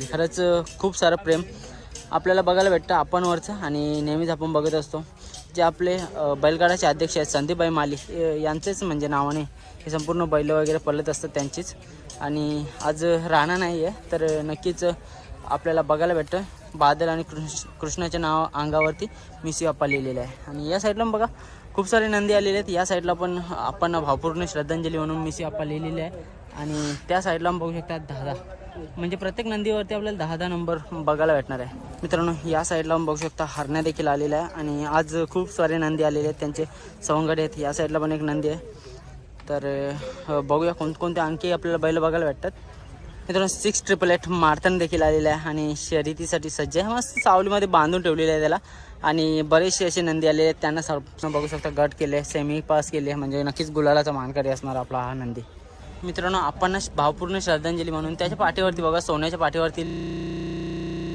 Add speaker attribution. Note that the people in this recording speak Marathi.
Speaker 1: म्हणजे खरंच खूप सारं प्रेम आपल्याला बघायला भेटतं आपणवरचं आणि नेहमीच आपण बघत असतो. जे आपले बैलगाडाचे अध्यक्ष आहेत संदीपबाई माली यांचेच म्हणजे नावाने हे संपूर्ण बैल वगैरे पळत असतात त्यांचीच. आणि आज राणा नाही आहे तर नक्कीच आपल्याला बघायला भेटतं. बादल आणि कृष्ण कृष्णाच्या नाव अंगावरती मिसी अप्पा लिहिलेलं आहे. आणि या साईडला पण बघा खूप सारे नंदी आलेले आहेत. या साईडला पण आपण भावपूर्ण श्रद्धांजली म्हणून मिसी अप्पा लिहिलेली आहे. आणि त्या साईडला पण बघू शकतात दहा दहा म्हणजे प्रत्येक नंदीवरती आपल्याला दहा दहा नंबर बघायला भेटणार आहे. मित्रांनो या साईडला पण बघू शकता हरण्या देखील आलेल्या आहे आणि आज खूप सारे नंदी आलेले आहेत. त्यांचे सवंगडे आहेत. या साईडला पण एक नंदी आहे. तर बघूया कोणकोणते आणखी आपल्याला बैल बघायला भेटतात. मित्रांनो सिक्स ट्रिपल एट मारताना देखील आलेलं आहे आणि शर्यतीसाठी सज्ज आहे. मस्त सावलीमध्ये बांधून ठेवलेलं आहे त्याला. आणि बरेचसे असे नंदी आलेले आहेत. त्यांना सर्व बघू शकता गट केले सेमी पास केले. म्हणजे नक्कीच गुलालाचा मानकरी असणार आपला हा नंदी. मित्रांनो आपण भावपूर्ण श्रद्धांजली म्हणून त्याच्या पाठीवरती बघा सोन्याच्या पाठीवरती